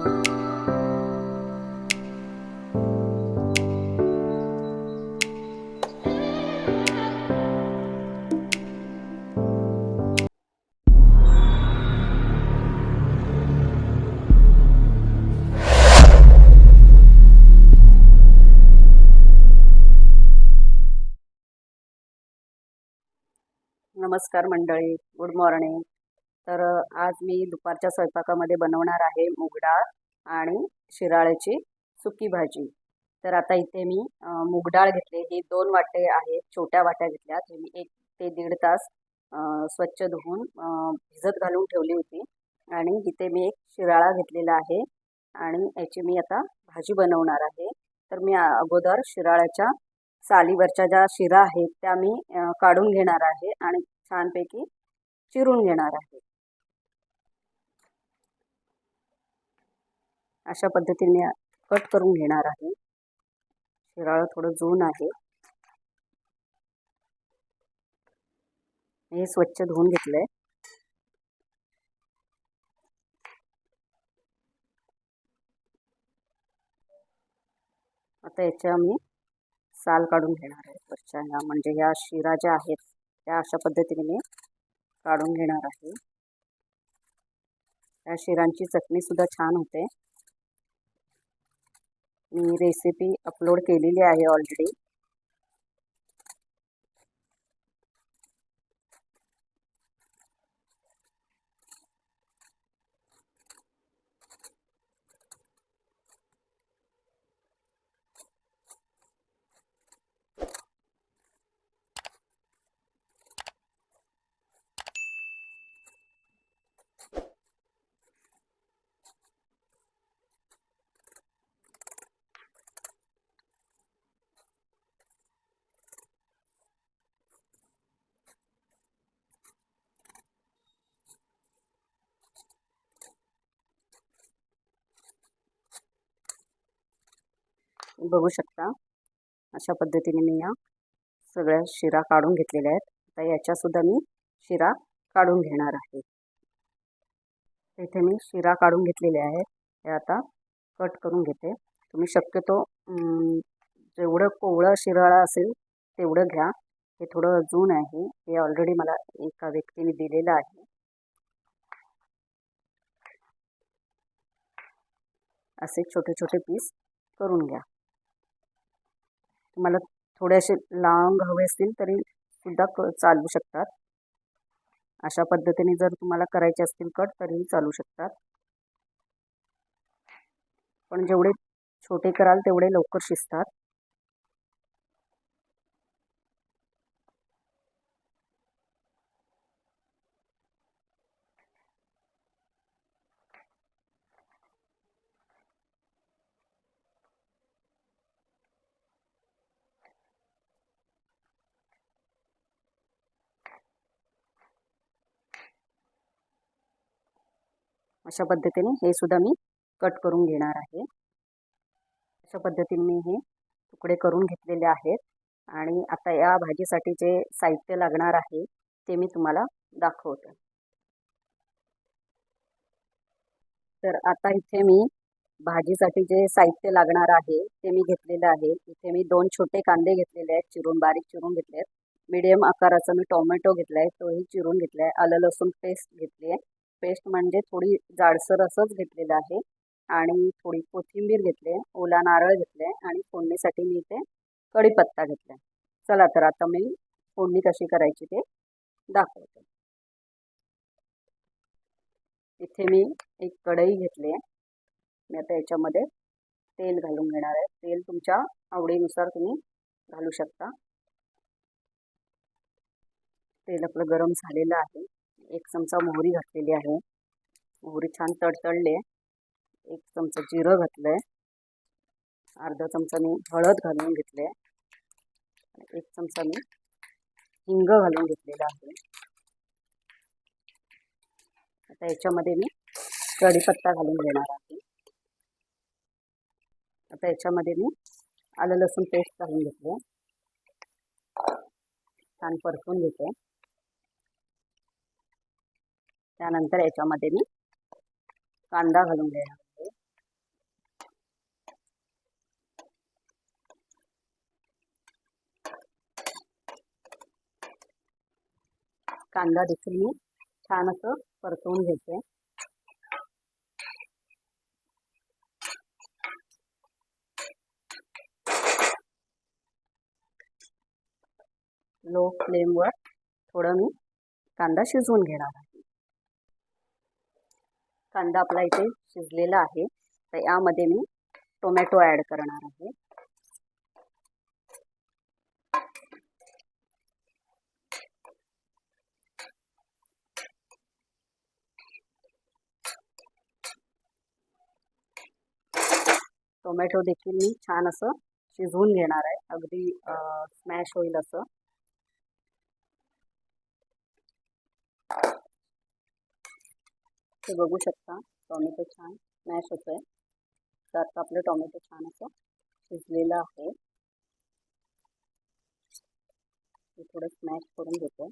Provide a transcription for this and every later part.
नमस्कार मंडळी. Good morning. तर आज मी दुपारच्या स्वयंपाकामध्ये बनवणार आहे मूगडाळ आणि शिराळ्याची सुकी भाजी. तर आता इथे मी मूग मूगडाळ घेतली. ही दोन वाटे आहेत छोट्या वाट्या घेतल्या. हे मी एक ते दीड तास स्वच्छ धुवून भिजत घालून ठेवली होती. आणि इथे मी एक शिराळा घेतलेला आहे आणि याची मी आता भाजी बनवणार आहे. तर मी अगोदर शिराळ्याच्या सालीवरच्या ज्या शिरा आहेत त्या मी काढून घेणार आहे आणि छानपैकी चिरून घेणार आहे. अशा पद्धतीने कट करून घेणार आहे. शिराळं थोडं जून आहे. हे स्वच्छ धुवून घेतलंय. आता याच्या मी साल काढून घेणार आहे. वरच्या ह्या म्हणजे ह्या शिरा ज्या आहेत त्या अशा पद्धतीने मी काढून घेणार आहे. त्या शिरांची चटणी सुद्धा छान होते. मी रेसिपी अपलोड केलेली आहे ऑलरेडी बघू शकता. अशा पद्धतीने मी या सगळ्या शिरा काढून घेतलेल्या आहेत. आता याच्यासुद्धा मी शिरा काढून घेणार आहे. इथे मी शिरा काढून घेतलेले आहेत. हे आता कट करून घेते. तुम्ही शक्यतो जेवढं कोवळं शिराळा असेल तेवढं घ्या. हे थोडं जून आहे. हे ऑलरेडी मला एका व्यक्तीने दिलेलं आहे. असे छोटे छोटे पीस करून घ्या. तुम्हाला थोडेसे लांब हवे असतील तरी सुद्धा क चालू शकतात. अशा पद्धतीने जर तुम्हाला करायचे असतील कट तरीही चालू शकतात. पण जेवढे छोटे कराल तेवढे लवकर शिजतात. अशा पद्धतीने हे सुद्धा मी कट करून घेणार आहे. अशा पद्धतीने मी हे तुकडे करून घेतलेले आहेत आणि आता या भाजीसाठी जे साहित्य लागणार आहे ते मी तुम्हाला दाखवते. तर आता इथे मी भाजीसाठी जे साहित्य लागणार आहे ते मी घेतलेलं आहे. इथे मी दोन छोटे कांदे घेतलेले आहेत चिरून बारीक चिरून घेतले आहेत. मीडियम आकाराचा मी टोमॅटो घेतला आहे तोही चिरून घेतला आहे आलं लसूण पेस्ट घेतली आहे. पेस्ट म्हणजे थोडी जाडसर असंच घेतलेलं आहे. आणि थोडी कोथिंबीर घेतली आहे ओला नारळ घेतले आहे आणि फोडणीसाठी मी इथे कढीपत्ता घेतला आहे. चला तर आता मी फोडणी कशी करायची ते दाखवते. इथे मी एक कढई घेतली आहे. मी आता याच्यामध्ये तेल घालून घेणार आहे. तेल तुमच्या आवडीनुसार तुम्ही घालू शकता. तेल आपलं गरम झालेलं आहे. एक चमचा मोहरी घातलेली आहे. मोहरी छान तडतडली. आहे एक चमचा जिरं घातलं आहे अर्धा चमचा मी हळद घालून घेतले एक चमचा मी हिंग घालून घेतलेला आहे. आता याच्यामध्ये मी कढीपत्ता घालून घेणार आहे. आता याच्यामध्ये मी आलं लसूण पेस्ट घालून घेतले छान परतून घेते त्यानंतर याच्यामध्ये मी कांदा घालून घेणार कांदा देखील मी छान असं परतवून घेते. लो फ्लेमवर थोडं मी कांदा शिजवून घेणार आहे. कांदा आपला इथे शिजलेला आहे. तर यामध्ये मी टोमॅटो ॲड करणार आहे. टोमॅटो देखील मी छान असं शिजवून घेणार आहे. अगदी स्मॅश होईल असं. ते बघू शकता. टोमॅटो छान मॅश होतं आहे तर आता आपलं टोमॅटो छान असं शिजलेलं आहे. थोडं स्मॅश करून घेतो.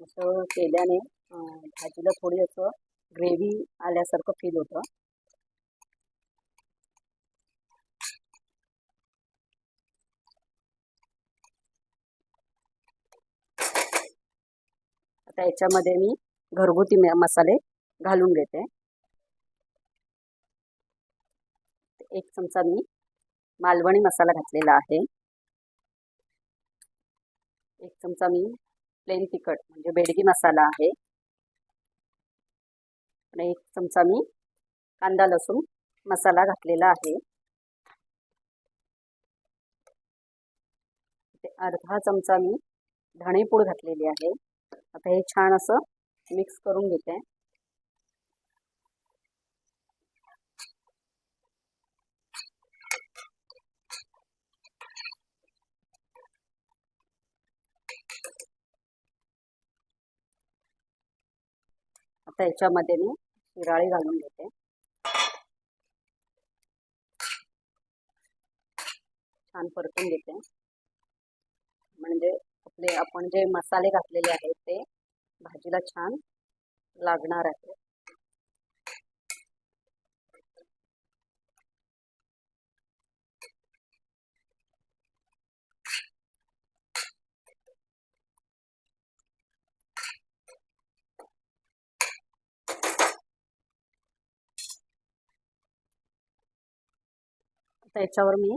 असं केल्याने भाजीला थोडी असं ग्रेव्ही आल्यासारखं फील होतं. आता याच्यामध्ये मी घरगुती मसाले घालून घेते. एक चमचा मी मालवणी मसाला घातलेला आहे. एक चमचा मी प्लेन तिखट म्हणजे बेडगी मसाला आहे. आणि एक चमचा मी कांदा लसूण मसाला घातलेला आहे. अर्धा चमचा मी धणेपूड घातलेली आहे. आता हे छान असं मिक्स करून घेते. आता याच्यामध्ये मी शिराळी घालून घेते. छान परतून घेते. म्हणजे आपले आपण जे मसाले घातलेले आहेत ते भाजीला छान लागणार आहे. त्याच्यावर मी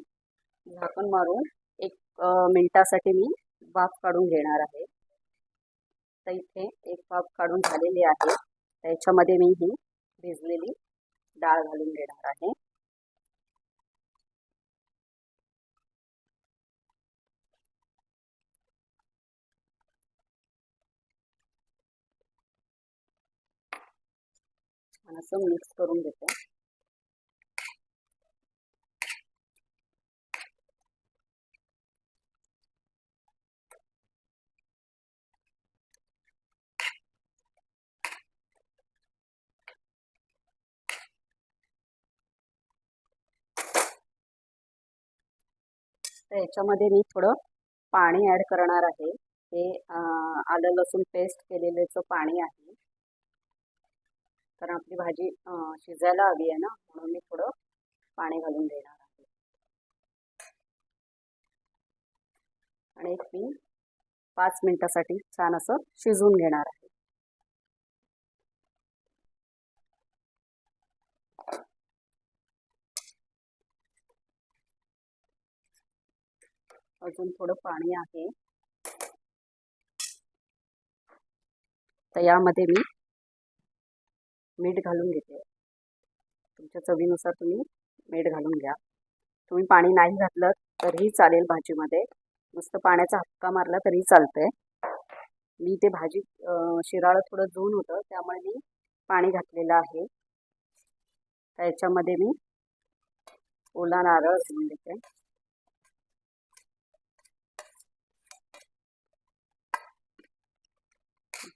झाकण मारून एक मिनटासाठी मी वाफ काढून घेणार आहे. तर इथे एक वाफ काढून झालेली आहे. मी ही भिजलेली डाळ घालून घेणार आहे. असं मिक्स तर याच्यामध्ये मी थोडं पाणी ॲड करणार आहे. हे आलं लसूण पेस्ट केलेल्याचं पाणी आहे. कारण आपली भाजी शिजायला हवी आहे ना? म्हणून मी थोडं पाणी घालून देणार आहे. आणि एक मी पाच मिनटासाठी छान असं शिजवून घेणार आहे. अजून थोडं पाणी आहे. तर यामध्ये मी मीठ घालून घेते. तुमच्या चवीनुसार तुम्ही मीठ घालून घ्या. तुम्ही पाणी नाही घातलं तरीही चालेल भाजीमध्ये. नुसतं पाण्याचा हक्का मारला तरी चालतंय. मी ते भाजी शिराळं थोडं जून होतं त्यामुळे मी पाणी घातलेलं आहे. त्याच्यामध्ये मी ओला नारळ घालून देते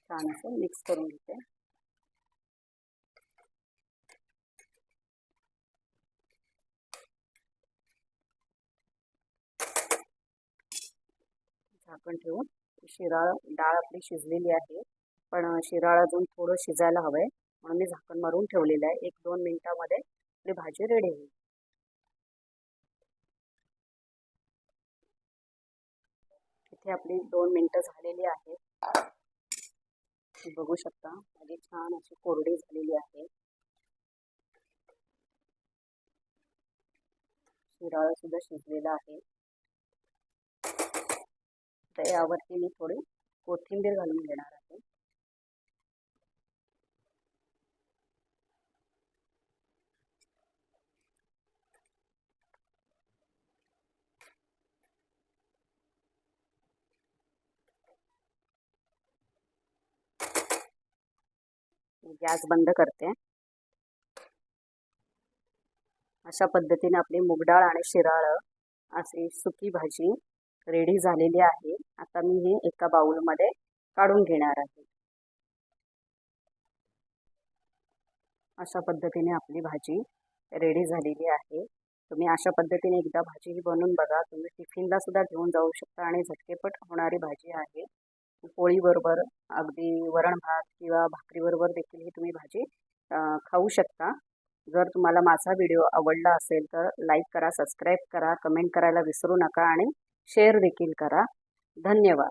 छान असं मिक्स करून घेते. झाकण ठेवून शिराळ डाळ आपली शिजलेली आहे पण शिराळ अजून थोडं शिजायला हवं आहे म्हणून मी झाकण मारून ठेवलेलं आहे. एक दोन मिनिटामध्ये आपली भाजी रेडी होईल. इथे आपली दोन मिनटं झालेली आहेत. बघू शकता. भाजी छान अशी कोरडी झालेली आहे. शिराळ सुद्धा शिजलेला आहे. तर यावरती मी थोडी कोथिंबीर घालून घेणार आहे. म्हणजे गॅस बंद करते. अशा पद्धतीने आपली मुगडाळ आणि शिराळं अशी सुकी भाजी रेडी झालेली आहे. आता मी हे एका बाउलमध्ये काढून घेणार आहे. अशा पद्धतीने आपली भाजी रेडी झालेली आहे. तुम्ही अशा पद्धतीने एकदा भाजी ही बनवून बघा. तुम्ही टिफिनला सुद्धा घेऊन जाऊ शकता आणि झटकेपट होणारी भाजी आहे. पोळीबरोबर अगदी वरण भात किंवा भाकरीबरोबर देखील ही तुम्ही भाजी खाऊ शकता. जर तुम्हाला माझा व्हिडिओ आवडला असेल तर लाईक करा सबस्क्राईब करा कमेंट करायला विसरू नका आणि शेअर देखील करा. धन्यवाद.